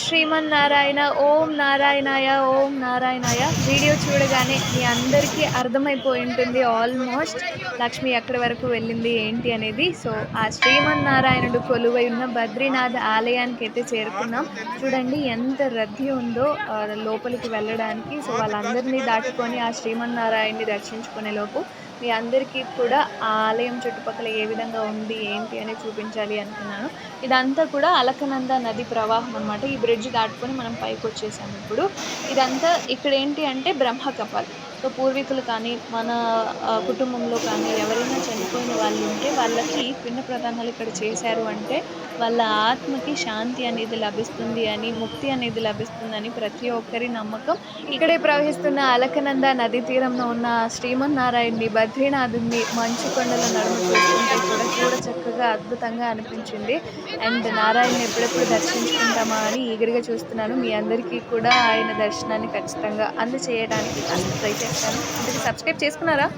శ్రీమన్నారాయణ ఓం నారాయణాయ ఓం నారాయణాయ. వీడియో చూడగానే మీ అందరికీ అర్థమైపోయి ఉంటుంది. ఆల్మోస్ట్ లక్ష్మి ఎక్కడి వరకు వెళ్ళింది ఏంటి అనేది. సో ఆ శ్రీమన్నారాయణుడు కొలువై ఉన్న బద్రీనాథ్ ఆలయానికి అయితే చేరుకున్నాం. చూడండి ఎంత రద్దీ ఉందో లోపలికి వెళ్ళడానికి. సో వాళ్ళందరినీ దాటుకొని ఆ శ్రీమన్నారాయణని దర్శించుకునే లోపు మీ అందరికీ కూడా ఆ ఆలయం చుట్టుపక్కల ఏ విధంగా ఉంది ఏంటి అని చూపించాలి అనుకున్నాను. ఇదంతా కూడా అలకనంద నది ప్రవాహం అనమాట ఈ బ్రిడ్జ్ దాటుకొని మనం పైకి వచ్చేసాము ఇప్పుడు. ఇదంతా ఇక్కడ ఏంటి అంటే బ్రహ్మకపాల్ సో పూర్వీకులు కానీ మన కుటుంబంలో కానీ ఎవరైనా చనిపోయిన వాళ్ళు ఉంటే వాళ్ళకి పిండ ప్రదానాలు ఇక్కడ చేశారు అంటే వాళ్ళ ఆత్మకి శాంతి అనేది లభిస్తుంది అని ముక్తి అనేది లభిస్తుందని ప్రతి ఒక్కరి నమ్మకం. ఇక్కడే ప్రవహిస్తున్న అలకనంద నది తీరంలో ఉన్న శ్రీమన్నారాయణని బద్రీనాథుని మంచు కొండల నడుము చూస్తుంటే బాగా అద్భుతంగా అనిపించింది. అండ్ నారాయణని ఎప్పుడెప్పుడు దర్శించుకుంటామా అని ఈగరిగా చూస్తున్నాను. మీ అందరికీ కూడా ఆయన దర్శనాన్ని ఖచ్చితంగా అందచేయడానికి అంత ట్రై చేస్తాను. అందుకే సబ్స్క్రైబ్ చేసుకున్నారా?